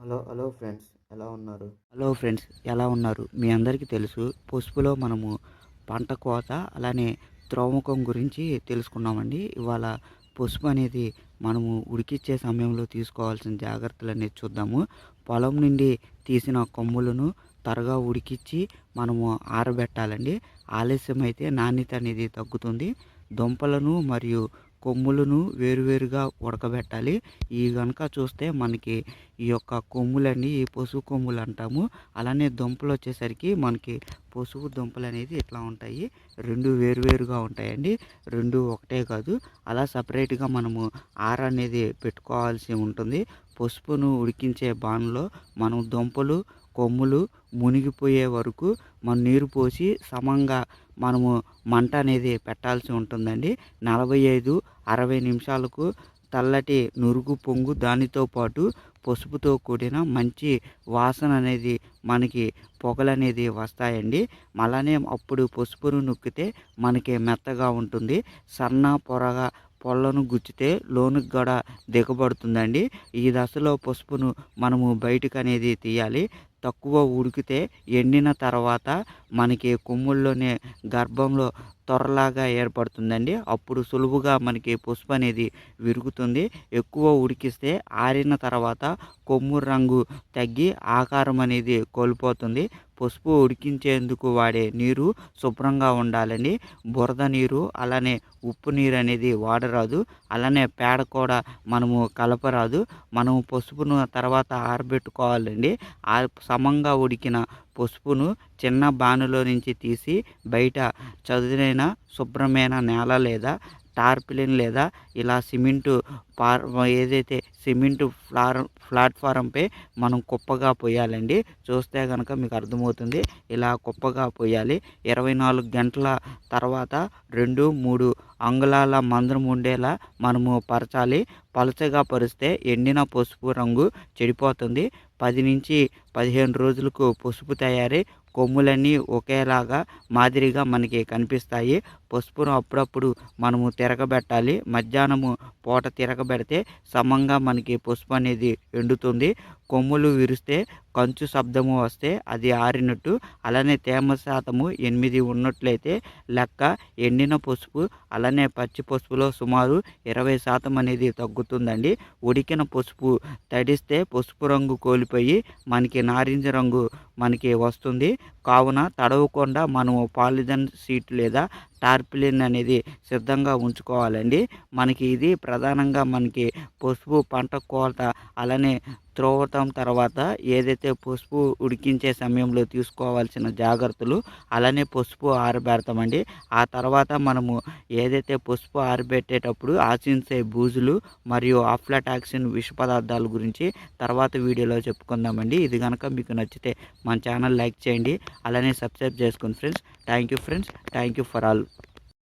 Hello hello friends ఎలా ఉన్నారు? Hello friends ఎలా ఉన్నారు? మీ అందరికీ తెలుసు పసుపులో మనము పంట కోత అలానే త్రోమకం గురించి తెలుసుకున్నామండి. ఇవాళ పసుపు అనేది మనము ఉడికిచ్చే సమయంలో తీసుకోవాల్సిన జాగ్రత్తలు అనేది చూద్దాము. పొలం నుండి తీసిన కొమ్ములను త్వరగా ఉడికిచ్చి మనము ఆరబెట్టాలండి. ఆలస్యం అయితే నాణ్యత అనేది తగ్గుతుంది. దుంపలను మరియు కొమ్ములను వేరువేరుగా ఉడకబెట్టాలి. ఈ కనుక చూస్తే మనకి ఈ యొక్క కొమ్ములన్నీ ఈ పసుపు కొమ్ములు అంటాము. అలానే దుంపలు వచ్చేసరికి మనకి పసుపు దుంపలు అనేది ఇట్లా ఉంటాయి. రెండు వేరువేరుగా ఉంటాయండి. రెండు ఒకటే కాదు. అలా సపరేట్గా మనము ఆర అనేది పెట్టుకోవాల్సి ఉంటుంది. పసుపును ఉడికించే బాణలో మనం దుంపలు కొమ్ములు మునిగిపోయే వరకు మనం నీరు పోసి సమంగా మనము మంట అనేది పెట్టాల్సి ఉంటుందండి. నలభై ఐదు అరవై నిమిషాలకు తెల్లటి నురుగు పొంగు దానితో పాటు పసుపుతో కూడిన మంచి వాసన అనేది మనకి పొగలు అనేది వస్తాయండి. అలానే అప్పుడు పసుపును నొక్కితే మనకి మెత్తగా ఉంటుంది. సన్న పొరగా పొల్లను గుచ్చితే లోనికి కూడా దిగబడుతుందండి. ఈ దశలో పసుపును మనము బయటకు అనేది తీయాలి. తక్కువ ఉడికితే ఎండిన తర్వాత మనకి కొమ్ముల్లోనే గర్భంలో త్వరలాగా ఏర్పడుతుందండి. అప్పుడు సులువుగా మనకి పసుపు అనేది విరుగుతుంది. ఎక్కువ ఉడికిస్తే ఆరిన తర్వాత కొమ్ము రంగు తగ్గి ఆకారం అనేది కోల్పోతుంది. పసుపు ఉడికించేందుకు వాడే నీరు శుభ్రంగా ఉండాలండి బురద నీరు అలానే ఉప్పు నీరు అనేది వాడరాదు. అలానే పేడ కూడా మనము కలపరాదు. మనము పసుపును తర్వాత ఆరబెట్టుకోవాలండి. ఆ సమంగా ఉడికిన పసుపును చిన్న బాణలో నుంచి తీసి బయట చదునైన శుభ్రమైన నేల లేదా టార్పిలిన్ లేదా ఇలా సిమెంటు పార్ ఏదైతే సిమెంటు ఫ్లార్ ప్లాట్ఫారంపై మనం కుప్పగా పోయాలండి చూస్తే కనుక మీకు అర్థమవుతుంది. ఇలా కుప్పగా పోయాలి ఇరవై నాలుగు గంటల తర్వాత రెండు మూడు అంగుళాల మందరం ఉండేలా మనము పరచాలి. పలచగా పరిస్తే ఎండిన పసుపు రంగు చెడిపోతుంది. పది నుంచి పదిహేను రోజులకు పసుపు తయారీ కొమ్ములన్నీ ఒకేలాగా మాదిరిగా మనకి కనిపిస్తాయి. పసుపును అప్పుడప్పుడు మనము తిరగబెట్టాలి. మధ్యాహ్నము పూట తిరగబెడితే సమంగా మనకి పసుపు అనేది ఎండుతుంది. కొమ్ములు విరిస్తే కంచు శబ్దము వస్తే అది ఆరినట్టు. అలానే తేమ శాతము ఎనిమిది ఉన్నట్లయితే లెక్క ఎండిన పసుపు అలానే పచ్చి పసుపులో సుమారు ఇరవై శాతం అనేది తగ్గుతుందండి. ఉడికిన పసుపు తడిస్తే పసుపు రంగు కోల్పోయి మనకి నారింజ రంగు మనకి వస్తుంది. కావున తడవకుండా మనము పాలిథన్ సీట్ లేదా టార్పిలిన్ అనేది సిద్ధంగా ఉంచుకోవాలండి. మనకి ఇది ప్రధానంగా మనకి పసుపు పంట కోత అలానే త్రోవటం తర్వాత ఏదైతే పసుపు ఉడికించే సమయంలో తీసుకోవాల్సిన జాగ్రత్తలు అలానే పసుపు ఆరబెడతామండి ఆ తర్వాత మనము ఏదైతే పసుపు ఆరబెట్టేటప్పుడు ఆశించే బూజులు మరియు ఆఫ్లాటాక్సిన్ విష పదార్థాల గురించి తర్వాత వీడియోలో చెప్పుకుందామండి ఇది కనుక మీకు నచ్చితే మన ఛానల్ లైక్ చేయండి. అలానే సబ్స్క్రైబ్ చేసుకోండి friends thank you friends thank you for all